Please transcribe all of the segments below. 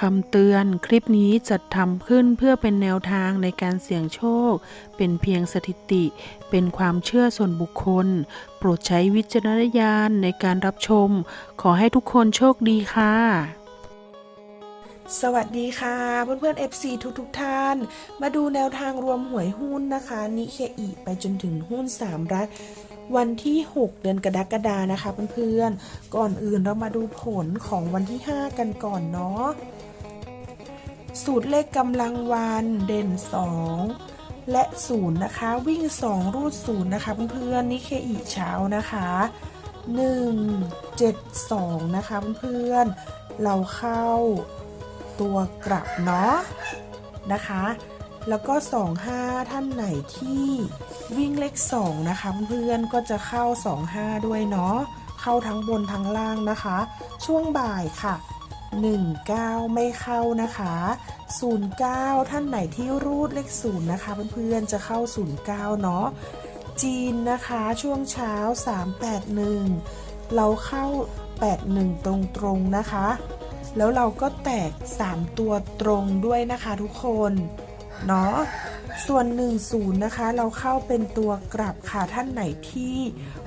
คำเตือนคลิปนี้จัดทำขึ้นเพื่อเป็นแนวทางในการเสี่ยงโชค เป็นเพียงสถิติ เป็นความเชื่อส่วนบุคคล โปรดใช้วิจารณญาณในการรับชม ขอให้ทุกคนโชคดีค่ะ สวัสดีค่ะ เพื่อนๆ FC ทุกทุกๆท่าน มาดูแนวทางรวมหวยหุ้นนะคะ นิเคอีไปจนถึงหุ้น 3 รัฐวันที่ 6 เดือนกรกฎานะคะเพื่อนๆ ก่อนอื่นเรามาดูผลของวันที่ 5 กันก่อนเนาะ สูตรเลขกำลังวันเด่น 2 และ 0 นะคะ วิ่ง 2 รูด 0 นะคะ เพื่อนๆนิเคอีเช้านะคะ 1 7 2 นะคะ เพื่อนๆเราเข้าตัวกลับเนาะนะคะ แล้วก็ 25 ท่านไหนที่วิ่งเลข 2 นะคะ เพื่อนๆก็จะเข้า 25 ด้วยเนาะเข้าทั้งบนทั้งล่างนะคะ ช่วงบ่ายค่ะ 19 ไม่เข้านะคะ 09 ท่านไหนที่รูดเลข0นะคะเพื่อนๆจะเข้า 09 เนาะจีนนะคะช่วงเช้า 381 เราเข้า 81 ตรงๆนะคะ แล้วเราก็แตก 3 ตัวตรงด้วยนะคะทุกคนเนาะส่วน 10 นะคะ เราเข้าเป็นตัวกลับค่ะท่านไหนที่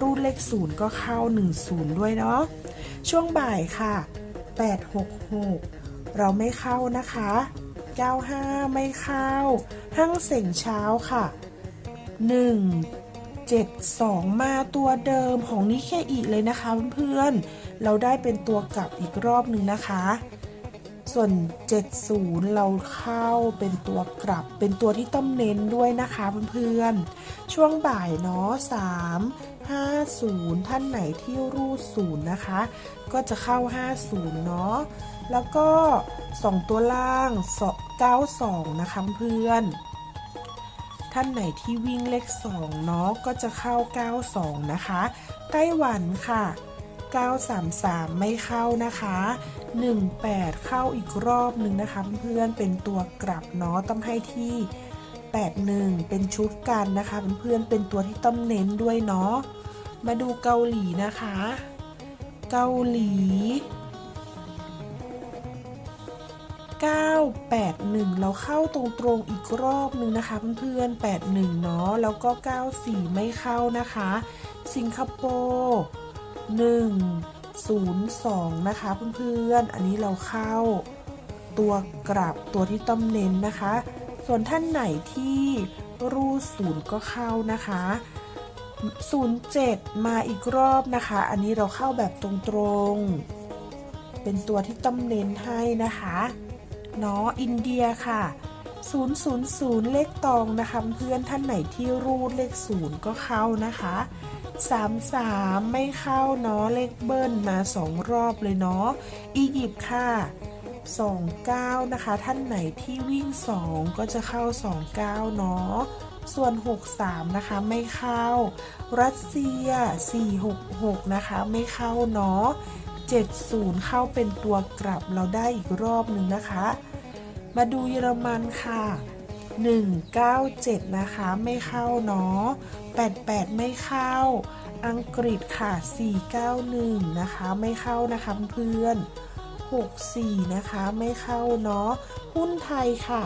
รูดเลข 0 ก็เข้า 10 ด้วยเนาะช่วงบ่ายค่ะ 866 เราไม่เข้านะคะ 95 ไม่เข้า ห้างเสียงเช้าค่ะ 1 72 มาตัวเดิมของนิเคอีเลยนะคะเพื่อนๆ เราได้เป็นตัวกลับอีกรอบหนึ่งนะคะ ส่วน 70 เราเข้าเป็นตัวกลับ เป็นตัวที่ต้องเน้นด้วยนะคะเพื่อนๆ ช่วงบ่ายเนาะ3 50 ท่านไหนที่รูด0นย์นะคะ ก็จะเข้า 50 เนาะ แล้วก็ 2 ตัวล่าง 92 นะคะเพื่อนท่านไหนที่วิ่งเลข 2 เนาะ ก็จะเข้า 92 นะคะ ไต้หวันค่ะ 933 ไม่เข้านะคะ 18 เข้าอีกรอบหนึ่งนะคะเพื่อนๆเป็นตัวกลับเนาะต้องให้ที่ 81 เป็นชุดกันนะคะเพื่อนๆเป็นตัวที่ต้องเน้นด้วยเนาะมาดูเกาหลีนะคะ เกาหลี 981 เราเข้าตรงๆอีกรอบหนึ่งนะคะเพื่อนๆ81 เนาะแล้วก็ 94 ไม่เข้านะคะ สิงคโปร์ 102 นะคะเพื่อนๆ อันนี้เราเข้าตัวกลับตัวที่ต้มเน้นนะคะ ส่วนท่านไหนที่รูดศูนย์ก็เข้านะคะ 07 มาอีกรอบนะคะ อันนี้เราเข้าแบบตรงๆ เป็นตัวที่ต้มเน้นให้นะคะเนาะอินเดียค่ะ000 เลขตองนะคะ เพื่อนท่านไหนที่รูดเลขศูนย์ก็เข้านะคะ 33 ไม่เข้าเนาะเลขเบิ้ลมาสองรอบเลยเนาะอียิปต์ค่ะ 29 นะคะ ท่านไหนที่วิ่ง 2 ก็จะเข้า 29 เนาะส่วน 63 นะคะ ไม่เข้า รัสเซีย 466 นะคะ ไม่เข้าเนาะ70 เข้าเป็นตัวกลับเราได้อีกรอบหนึ่งนะคะ มาดูเยอรมันค่ะ 197 นะคะ ไม่เข้าเนาะ88 ไม่เข้า อังกฤษค่ะ 491 นะคะ ไม่เข้านะคะเพื่อน 64 นะคะ ไม่เข้าเนาะ หุ้นไทยค่ะ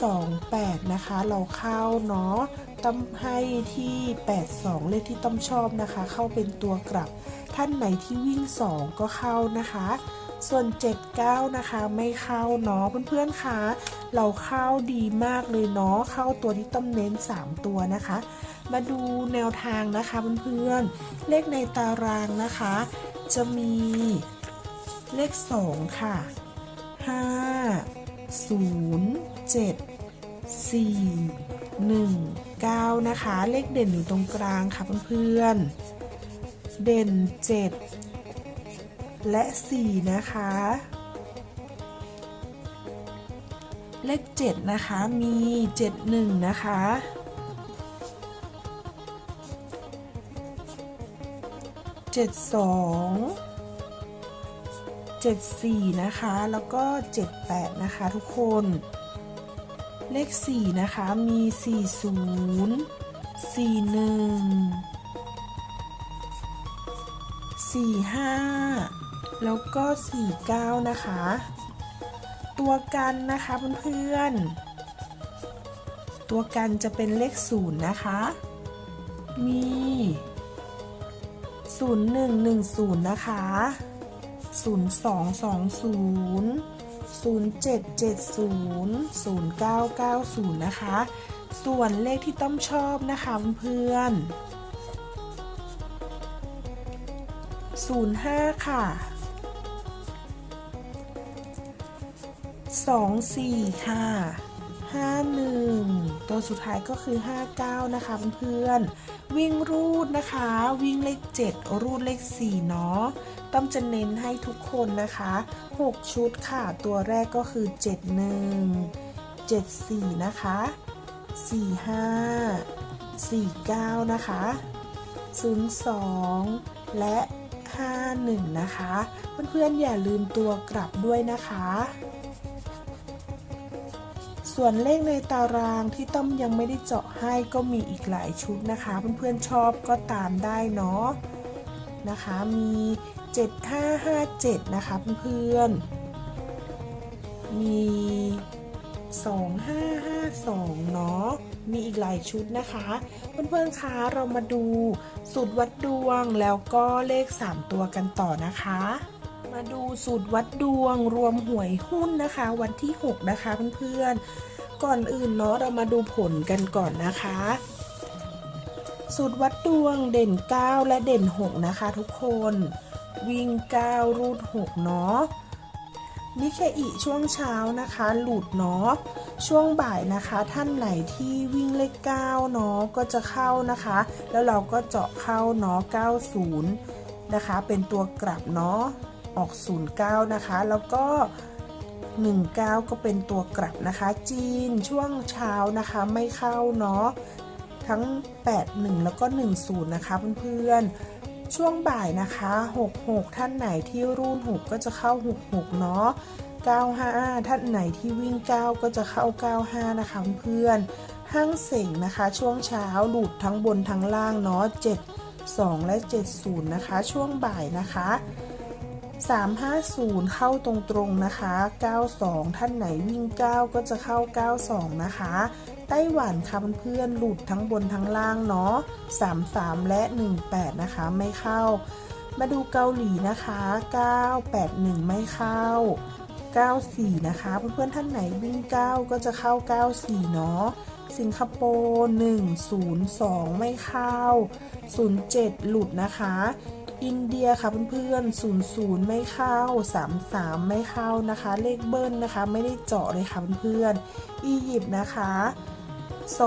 328 นะคะ เราเข้าเนาะต้มให้ที่ 82 เลขที่ต้มชอบนะคะ เข้าเป็นตัวกลับ ท่านไหนที่วิ่ง 2 ก็เข้านะคะ ส่วน 79 นะคะ ไม่เข้าเนาะเพื่อนๆคะเราเข้าดีมากเลยเนาะเข้าตัวที่ต้มเน้น 3 ตัวนะคะ มาดูแนวทางนะคะเพื่อนๆเลขในตารางนะคะ จะมีเลข 2 ค่ะ 5 0 7 4 1 9 นะคะ เลขเด่นอยู่ตรงกลางค่ะเพื่อนๆเด่น 7 และ 4 นะคะ เลข 7 นะคะ มี 71 นะคะ เจ็ดสองเจ็ดสี่นะคะ แล้วก็เจ็ดแปดนะคะทุกคน เลขสี่นะคะ มีสี่ศูนย์สี่หนึ่งสี่ห้า แล้วก็ 49 นะคะ ตัวกันนะคะเพื่อนๆ ตัวกันจะเป็นเลข 0 นะคะ มี 0110 นะคะ 0220 0770 0990 นะคะ ส่วนเลขที่ต้อมชอบนะคะเพื่อนๆ05 ค่ะ 24ค่ะ51ตัวสุดท้ายก็คือ59นะคะเพื่อนๆวิ่งรูดนะคะ วิ่งเลข7รูดเลข4เนาะต้อมจะเน้นให้ทุกคนนะคะ6ชุดค่ะ ตัวแรกก็คือ71 74นะคะ45 49นะคะ02และ51นะคะ เพื่อนๆอย่าลืมตัวกลับด้วยนะคะ ส่วนเลขในตารางที่ต้อมยังไม่ได้เจาะให้ก็มีอีกหลายชุดนะคะ เพื่อนๆชอบก็ตามได้เนาะนะคะ มี 7557 นะคะเพื่อนๆ มี 2552 เนาะ มีอีกหลายชุดนะคะ เพื่อนๆ คะ เรามาดูสูตรวัดดวงแล้วก็เลข 3 ตัวกันต่อนะคะ มาดูสูตรวัดดวงรวมหวยหุ้นนะคะ วันที่ 6 นะคะเพื่อนๆ ก่อนอื่นเนาะเรามาดูผลกันก่อนนะคะ สูตรวัดดวงเด่น 9 และเด่น 6 นะคะทุกคน วิ่ง 9 รูด 6 เนาะนิเคอิช่วงเช้านะคะ หลุดเนาะช่วงบ่ายนะคะ ท่านไหนที่วิ่งเลข9เนาะก็จะเข้านะคะ แล้วเราก็เจาะเข้าเนาะ90 นะคะ เป็นตัวกลับเนาะ ออก 09 นะคะ แล้วก็ 19 ก็เป็นตัวกลับนะคะ จีนช่วงเช้านะคะไม่เข้าเนาะทั้ง 81 แล้วก็ 10 นะคะเพื่อนๆ ช่วงบ่ายนะคะ 66 ท่านไหนที่รุ่น 6 ก็จะเข้า 66 เนาะ 95 ท่านไหนที่วิ่ง 9 ก็จะเข้า 95 นะคะเพื่อนห้างเสงนะคะ ช่วงเช้าหลุดทั้งบนทั้งล่างเนาะ 72 และ 70 นะคะ ช่วงบ่ายนะคะ 350 เข้าตรงๆนะคะ 92 ท่านไหนวิ่ง 9 ก็จะเข้า 92 นะคะ ไต้หวันค่ะเพื่อนๆหลุดทั้งบนทั้งล่างเนาะ 33 และ 18 นะคะไม่เข้า มาดูเกาหลีนะคะ 981 ไม่เข้า 94 นะคะ เพื่อนๆท่านไหนวิ่ง 9 ก็จะเข้า 94 เนาะสิงคโปร์102 ไม่เข้า 07 หลุดนะคะ อินเดียค่ะเพื่อนๆ00 ไม่เข้า 33 ไม่เข้านะคะ เลขเบิ้ลนะคะ ไม่ได้เจาะเลยค่ะเพื่อนๆอียิปต์นะคะ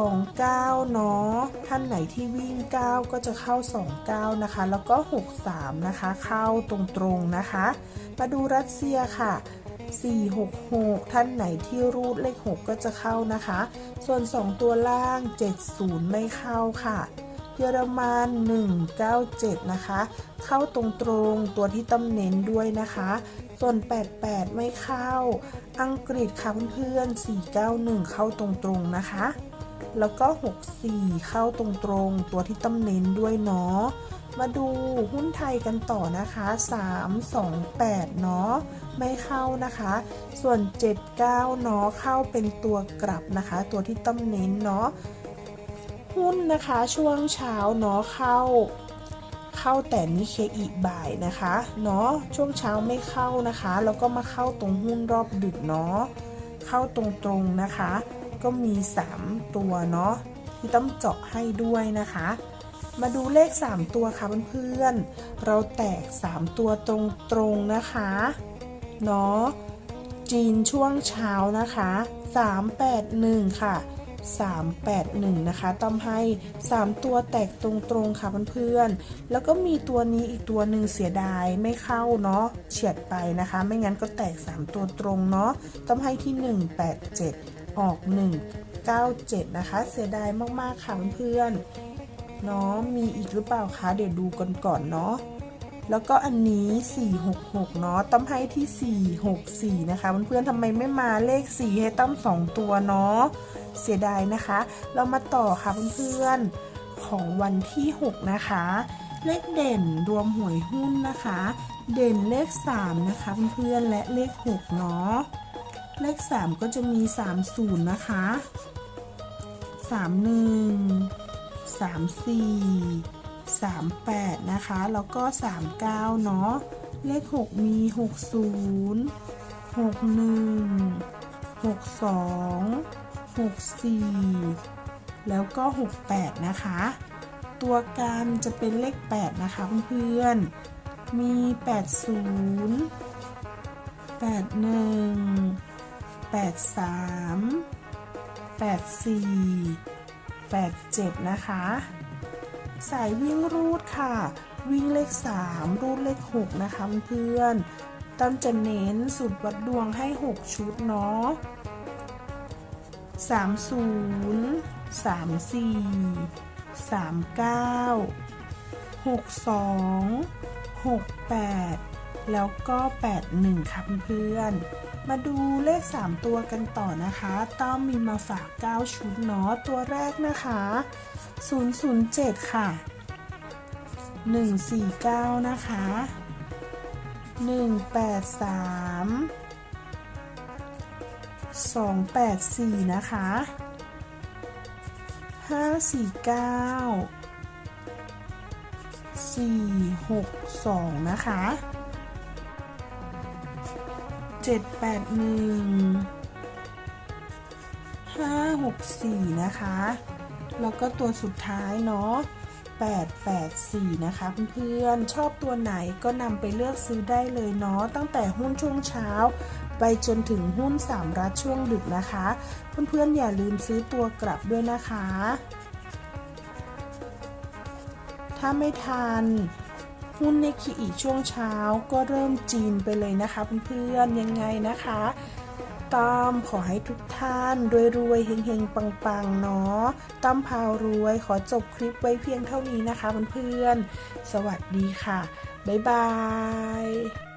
29เนาะท่านไหนที่วิ่ง 9 ก็จะเข้า 29 นะคะ แล้วก็ 63 นะคะ เข้าตรงๆนะคะ มาดูรัสเซียค่ะ 466 ท่านไหนที่รูดเลข 6 ก็จะเข้านะคะ ส่วน 2 ตัวล่าง 70 ไม่เข้าค่ะ ยอรมัน 197 นะคะ เข้าตรงตรงตัวที่ตำเน้นด้วยนะคะ ส่วน 88 ไม่เข้า อังกฤษค่ะเพื่อนๆ491 เข้าตรงตรงนะคะ แล้วก็ 64 เข้าตรงตรงตัวที่ตำเน้นด้วยเนาะ มาดูหุ้นไทยกันต่อนะคะ 328 เนาะไม่เข้านะคะ ส่วน 79 เนาะเข้าเป็นตัวกลับนะคะ ตัวที่ตำเน้นเนาะ หุ้นนะคะช่วงเช้าเนาะเข้า เข้าแต่นิเคอีบ่ายนะคะเนาะช่วงเช้าไม่เข้านะคะ แล้วก็มาเข้าตรงหุ้นรอบดึกเนาะเข้าตรงๆนะคะ ก็มี 3 ตัวเนาะที่ต้องเจาะให้ด้วยนะคะ มาดูเลข 3 ตัวค่ะเพื่อนๆเราแตก 3 ตัวตรงๆนะคะเนาะจีนช่วงเช้านะคะ 381 ค่ะ 381 นะคะต้อมให้ 3 ตัวแตกตรงๆค่ะเพื่อนๆ แล้วก็มีตัวนี้อีกตัวหนึ่งเสียดายไม่เข้าเนาะเฉียดไปนะคะ ไม่งั้นก็แตก 3 ตัวตรงเนาะต้อมให้ที่ 187 ออก 197 นะคะ เสียดายมากๆค่ะเพื่อนๆเนาะมีอีกหรือเปล่าคะเดี๋ยวดูกันก่อนเนาะ แล้วก็อันนี้ 466 เนาะต้อมให้ที่ 464 นะคะเพื่อนๆทำไมไม่มาเลข 4 ให้ต้อม2 ตัวเนาะเสียดายนะคะ เรามาต่อค่ะเพื่อนๆของวันที่ 6 นะคะ เลขเด่นรวมหวยหุ้นนะคะ เด่นเลข 3 นะคะเพื่อนๆและเลข 6 เนาะเลข 3 ก็จะมี 30 นะคะ 31 34 38 นะคะ แล้วก็ 39 เนาะ เลข 6 มี 60 61 62 64 แล้วก็ 68 นะคะ ตัวการจะเป็นเลข 8 นะคะเพื่อนๆ มี 80 81 83 84 87 นะคะ สายวิ่งรูดค่ะ วิ่งเลข 3 รูดเลข 6 นะคะเพื่อนตั้มจะเน้นสุดวัดดวงให้ 6 ชุดเนาะ30 34 39 62 68แล้วก็81ค่ะเพื่อนมาดูเลข 3 ตัวกันต่อนะคะ ต้อมมีมาฝาก 9 ชุดเนาะ ตัวแรกนะคะ 007 ค่ะ 149 นะคะ 183 284 นะคะ 549 462 นะคะ 781 564 นะคะ แล้วก็ตัวสุดท้ายเนาะ884 นะคะเพื่อนๆ ชอบตัวไหนก็นำไปเลือกซื้อได้เลยเนาะตั้งแต่หุ้นช่วงเช้า ไปจนถึงหุ้น3รัฐช่วงดึกนะคะ เพื่อนๆ อย่าลืมซื้อตัวกลับด้วยนะคะ ถ้าไม่ทันหุ้นในขีอีช่วงเช้าก็เริ่มจีนไปเลยนะคะเพื่อนๆ ยังไงนะคะ ต้อมขอให้ทุกท่านรวยๆเฮงๆปังๆเนาะต้อมพาวรวยขอจบคลิปไว้เพียงเท่านี้นะคะเพื่อนๆสวัสดีค่ะ บ๊ายบาย